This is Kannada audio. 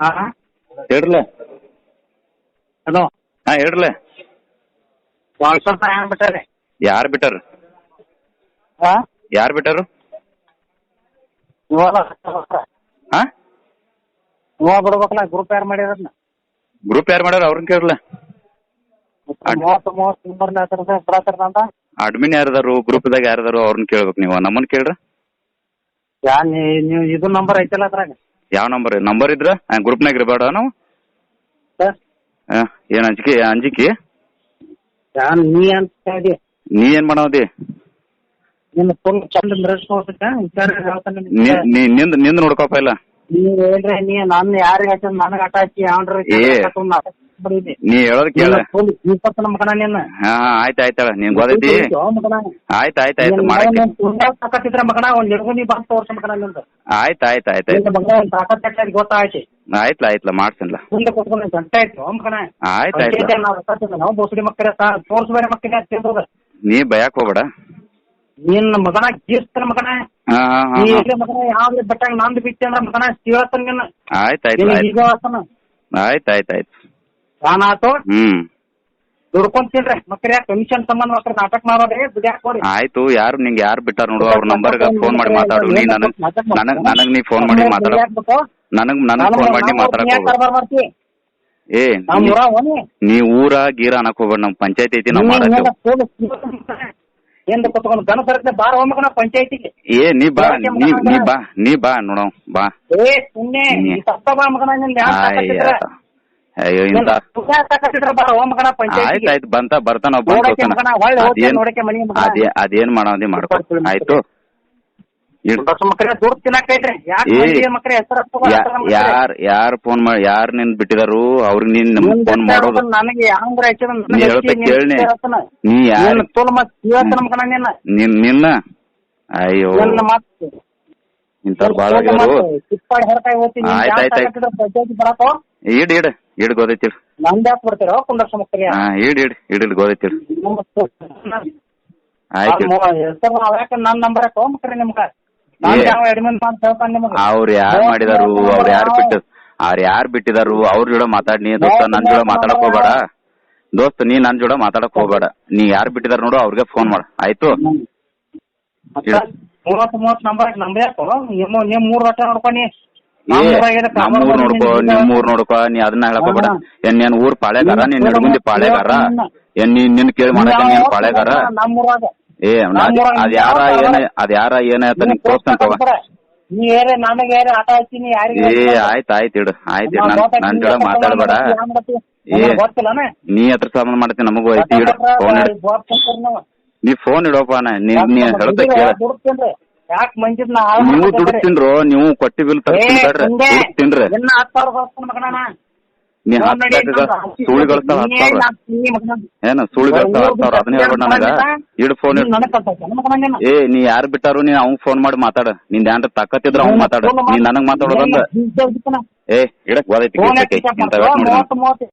ಹಾ? ಹೇಳ್ರಲ್ಲ ಹಲೋ. ಹಾ ಹೇಳ್ರಲ್ಲ ವಾಟ್ಸಪ್ ಹೆಂಗ್ ಬಿಟ್ಟಾರೆ. ಯಾರು ಬಿಟ್ಟಾರ? ಹಾ? ಯಾರು ಬಿಟ್ಟಾರು? ಇವಾಗ ಹಾ? ಇವಾಗ ಬಿಡ್ಬೇಕಲ್ಲ ಗ್ರೂಪ್ ಯಾರು ಮಾಡಿರದ್ನ? ಗ್ರೂಪ್ ಯಾರು ಮಾಡ್ಯಾರ? ಅವ್ರನ್ನ ಕೇಳಲ್ಲ ಮೂವತ್ತು ಬಿಡತ್ತಾರಂತ ಅಡ್ಮಿನ್ ಯಾರದಾರು? ಗ್ರೂಪ್ದಾಗ ಯಾರದಾರು? ಅವ್ರನ್ನ ಕೇಳ್ಬೇಕು ನೀವು. ನಮ್ಮನ್ನ ಕೇಳ್ರ. ಯಾ ನೀ- ನೀವು ಇದು ನಂಬರ್ ಐತಲ್ಲ ಅದ್ರಾಗ? ಯಾವ ನಂಬರ್ ನಂಬರ್ ಇದ್ರ? ಗ್ರೂಪ್ನಾಗ ಇರಬೇಡ ನಾವು? ಸರ್ ಆ, ಏನ್ ಅಂಜಿಕೆ ಅಂಜಿಕೆ? ನೀ ಅಂತ ಹೇಳಿ. ನೀ ಏನ್ ಮಾಡೋದಿ ನಿನ್ನ ಫುಲ್ ಚಂದ ವಿಚಾರ ಹೇಳ್ತಾನೆ ನೀ- ನಿಂದ ನಿಂದ್ ನೋಡ್ಕೋಪ ಇಲ್ಲ. ನೀವ್ ಹೇಳ್ರಿ ನೀ ನನ್ನ ಯಾರಿಗೆ ಹಚ್ಚ ನನಗ ಆಟ ಹಚ್ಚಿ ಯಾವ್ದ್ರ ಏ. ನೀ ಹೇಳೋದ್ ಕೇಳ. ಮಗನ ನಿನ್ನ ಹಾ ಆಯ್ತ್ ಆಯ್ತಳ ನಿನ್ ಗೊತ್ತೈತಿ. ಮಗನ. ಆಯ್ತ್ ಆಯ್ತ್ ಆಯ್ತು ಮಾಡಕ್ಕೆ. ತಾಕತ್ತಿದ್ರ ಮಗನ ಒಂದ್ ನಿಡ್ಗುನಿ ಬಂದ್ ತೋರ್ಸ ಮಗನ ನಿಂದ. ಆಯ್ತ್ ಆಯ್ತ್ ಆಯ್ತ್ ಆಯ್ತು. ನಿನ್ನ ಮಗನ ತಾಕತ್ ಎಷ್ಟ್ ಐತಿ ಗೊತ್ತಾಯ್ತಿ. ಆಯ್ತ್ಲ ಆಯ್ತ್ಲ ಮಾಡ್ಸನ್ಲ. ಮುಂದೆ ಕೂತ್ಕೊಂಡು ಗಂಟೆ ಆಯ್ತು ಮಗನ. ಆಯ್ತ್ ಆಯ್ತ್ಲ ನಾವು ಬೋಸಡಿ ಮಕ್ಕಳ ಮಕ್ಕಳ ನೀ ಭಯಕ್ ಹೋಗ್ಬೇಡ. ನಿನ್ನ ಮಗನ ಗೀಸ್ತಾನ ಮಗನ. ನೀ ಮಗನ ಯಾವ್ದು ಬೆಟ್ಟಾಗ ನಂದು ಬಿಟ್ಟಿ ಅಂದ್ರ ಮಗನ ಸೀಳತ್ತಾನ ನಿನ್ನ. ಆಯ್ತ್ ಆಯ್ತು. ಆಯ್ತು ಆಯ್ತ್ ಆಯ್ತ್. ಆಯ್ತ್ ನಾನಾತು ಹ್ಮ್. ದುಡ್ಕೊಂಡ್ ತಿನ್ರಿ ಮಕ್ಕಳ ಕಮಿಷನ್ ಸಂಬಂಧ ಮಕ್ಕಳ ನಾಟಕ ಮಾಡೋದ್ರಿ ದುಡ್ಯಾಕ್ ಕೊಡಿ. ಆಯ್ತು ಯಾರು ನಿಂಗೆ ಯಾರು ಬಿಟ್ಟಾರ ನೋಡು ಅವ್ರ ನಂಬರ್ ಫೋನ್ ಮಾಡಿ ಮಾತಾಡು. ನೀ ನನಗ್ ನನಗ್ ನನಗ್ ನೀ ಫೋನ್ ಮಾಡಿ ಮಾತಾಡ. ನನಗ್ ನನಗ್ ಫೋನ್ ಮಾಡಿ ಮಾತಾಡಕ್. ಏ ನೀ- ಊರ ನೀ ಗೀರ ಅನ್ನಕ್ ಹೋಗ್ಬೇಡ ನಮ್ ಪಂಚಾಯತ್ ಐತಿ ನಾವ್ ಮಾಡತ್ತೇವ್ ಏನ್ ಕುತ್ಕೊಂಡು? ಗನ ಸರ್ತೆ ಬಾರ ಹೋಗ್ಮಗನ ಪಂಚಾಯತಿಗೆ. ಏ ನೀ ಬಾ ನೀ ನೀ ಬಾ ನೀ ಬಾ ನೋಡವ್ ಬಾ. ಏ ಸುಮ್ನೆ ನೀ- ಸತ್ತ ಬಾ ಮಗನ ಅಯ್ಯ ಇಂತ ಹೋಗ್ಮಗನ ಆಯ್ತ್ ಬಂತ ಬರ್ತಾನ ಮಾಡಿ. ಅದೇ ಅದೇನ್ ಮಾಡೋದಿ ಮಾಡ್ಕೊ ಆಯ್ತು. ಯಾರ್ ಯಾರ್ ಫೋನ್ ಮಾಡಿ ಯಾರ್ ನಿನ್ ಬಿಟ್ಟಿದಾರು? ಅವ್ರಿಗೆ ನೀನ್ ಫೋನ್ ಮಾಡೋದು. ನನಗೆ ಯಾವ ನೀ ಯಾರ್ ನಿನ್ನ ನಿನ್ ನಿನ್ನ? ಅಯ್ಯೋ. ನನ್ನ ಇಂಥವ್ರು ಬಾಳ ಆಗ್ಯಾರು ಆಯ್ತ್ ಆಯ್ತ್ ಆಯ್ತ್. ಬರತ್ತೋ? ಇಡ್ ಇಡ್ ಇಡ್ ಗೋದೈತಿಡ್ ನಂದ್ ಯಾಕೆ ಬರ್ತೀರೋ? ಕುಂದರ್ಸ ಮಕ್ಕಳಿಗೆ? ಹಾ ಇಡ್ ಇಡ್ ಇಡ್ ಇಡ್ ಗೋದೈತಿಡ್ ಆಯ್ತು ಹೆಸರು ಅವ್ಯಾಕ ನನ್ ನಂಬರ್ ಹಾಕೋ ಮಕ್ಕಳಿ ನಿಮ್ಗ? ನಾನು. ಯಾವ ಅಡ್ಮಿನ್ ಅಂತ ಹೇಳ್ತಾನೆ ನಿಮ್ಗೆ? ಅವ್ರು ಯಾರ್ ಮಾಡಿದಾರು? ಅವ್ರು ಯಾರು ಬಿಟ್ಟು ಅವ್ರು ಯಾರು ಬಿಟ್ಟಿದಾರು? ಅವ್ರ ಜೋಡ ಮಾತಾಡ್ ನೀ ದೋಸ್ತ ನನ್ ಜೋಡ ಮಾತಾಡಕ್ ಹೋಗ್ಬೇಡ. ದೋಸ್ತ ನೀ ನನ್ನ ಜೋಡ ಮಾತಾಡಕ್ ಹೋಗ್ಬೇಡ. ನೀ ಯಾರು ಬಿಟ್ಟಿದಾರ ನೋಡು ಅವ್ರಿಗೆ ಫೋನ್ ಮಾಡ. ಆಯ್ತು? ಮೂವತ್ತು ಮೂವತ್ ಮೂವತ್ ನಂಬರ್ ನಂಬರ್ ಯಾಕೋ ನಿಮ್ಮ ನಿಮ್ಮ ಮೂರ್ ವರ್ಷ ನೋಡ್ಕೊನಿ ಏ ನಮ್ ಊರ್ ನೋಡ್ಕೋ ನಿಮ್ಮೂರ್ ಊರ್ ನೋಡ್ಕೋ ನೀ ಅದನ್ನ ಹೇಳಕ್ ಹೋಗ್ಬೇಡ. ಏನ್ ನೀನ್ ಊರ್ ಪಾಳೆಗಾರ ನೀನ್ ನಡ್ಗುಂದಿ ಪಾಳೆಗಾರ. ಏನ್ ನೀನ್ ನಿನ್ ಕೇಳಿ ಮಾಡಕ ನೀನ್ ಪಾಳೆಗಾರ. ಏ ಅದ್ ಯಾರ ಏನ ಅದ್ ಯಾರ ಏನ ಅಂತ ನಿಂಗ್ ತೋರ್ಸ್ತಾನ ತಗೋ. ನೀ ಏರೇ ನನಗೆ ಏರೇ ಆಟ ಹಚ್ಚಿನಿ ಯಾರಿಗೆ ಏ ಆಯ್ತ್ ಆಯ್ತ್ ಇಡು ಆಯ್ತ್ ಇಡು. ನನ್ ನನ್ ಜೋಡ ಮಾತಾಡ್ಬೇಡ ಏ ನೀ ಹತ್ರ ಸಂಬಂಧ ಮಾಡ್ತೀನಿ ನಮಗೂ ಐತಿ ಇಡು. ಫೋನ್ ಇಡು. ನೀ ಫೋನ್ ಇಡೋಪ್ಪ ನಾ ನೀ ನೀ ಹೇಳ್ತಾ ಕೇಳ. ಯಾಕೆ ಮಂಜಿದ್ ನಾ ನೀವು ದುಡ್ಡು ತಿನ್ರು ನೀವು ಕೊಟ್ಟಿ ಬಿಲ್ ತಿನ್ರಿ. ಇನ್ನ ಹತ್ತು ಸಾವಿರ ಬರ್ತಾನ ಮಗನ ನೀ. ಹತ್ತು ಸಾವಿರ ಸುಳಿ ಗಳಿಸ್ತಾವ ಹತ್ತು ಸಾವಿರ. ಏನ ಸುಳಿ ಗಳಿಸ್ತಾವ ಹತ್ತು ಸಾವಿರ? ಅದನ್ನ ಹೇಳ್ಬೇಡ ನನಗ. ಇಡು ಫೋನ್ ಏ ನೀ ಯಾರು ಬಿಟ್ಟಾರು ನೀ ಅವ್ನ್ ಫೋನ್ ಮಾಡಿ ಮಾತಾಡ. ನಿಂದ ಏನ್ರ ತಾಕತ್ತಿದ್ರ ಅವ್ನ್ ಮಾತಾಡ. ನೀ ನನಗ್ ಮಾತಾಡೋದಂದ. ಏ ಇಡಕ್ ನೋಡಿದ ಮೂವತ್ತು.